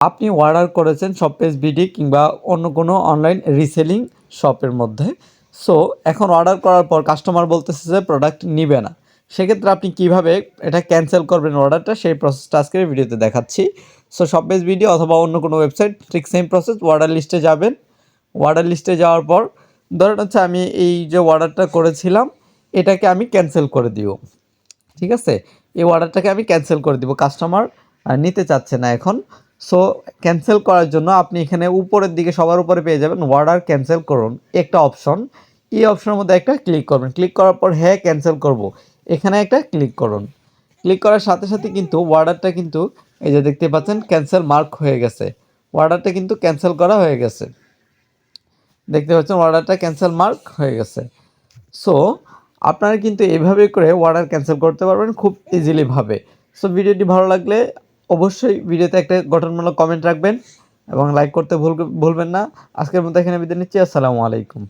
আপনি অর্ডার করেছেন শপেস বিডি কিংবা অন্য কোনো অনলাইন রিসেলিং শপের মধ্যে। সো এখন অর্ডার করার পর কাস্টমার বলতেছে যে প্রোডাক্ট নিবে না। সেক্ষেত্রে আপনি কীভাবে এটা ক্যান্সেল করবেন অর্ডারটা সেই প্রসেসটা আজকের ভিডিওতে দেখাচ্ছি। সো শপেস বিডি অথবা অন্য কোনো ওয়েবসাইট ঠিক সেম প্রসেস অর্ডার লিস্টে যাবেন। অর্ডার লিস্টে যাওয়ার পর ধরেন হচ্ছে আমি এই যে অর্ডারটা করেছিলাম, এটাকে আমি ক্যান্সেল করে দিব। ঠিক আছে? এই অর্ডারটাকে আমি ক্যান্সেল করে দিব। কাস্টমার নিতে চাচ্ছে না এখন। সো ক্যান্সেল করার জন্য আপনি এখানে উপরের দিকে সবার উপরে পেয়ে যাবেন অর্ডার ক্যান্সেল করুন। একটা অপশন এই অপশনের মধ্যে একটা ক্লিক করবেন। ক্লিক করার পর হ্যাঁ ক্যান্সেল করব। এখানে একটা ক্লিক করুন। ক্লিক করার সাথে সাথে কিন্তু অর্ডারটা কিন্তু, এই যে দেখতে পাচ্ছেন ক্যান্সেল মার্ক হয়ে গেছে। অর্ডারটা কিন্তু ক্যান্সেল করা হয়ে গেছে। দেখতে পাচ্ছেন অর্ডারটা ক্যান্সেল মার্ক হয়ে গেছে। সো আপনারা কিন্তু এইভাবে করে অর্ডার ক্যান্সেল করতে পারবেন খুব ইজিলিভাবে সো ভিডিওটি ভালো লাগলে অবশ্যই ভিডিওতে একটা গঠনমূলক কমেন্ট রাখবেন এবং লাইক করতে ভুল ভুলবেন না। আজকের মতো এখানে বিদায় নিচ্ছি। আসসালামু আলাইকুম।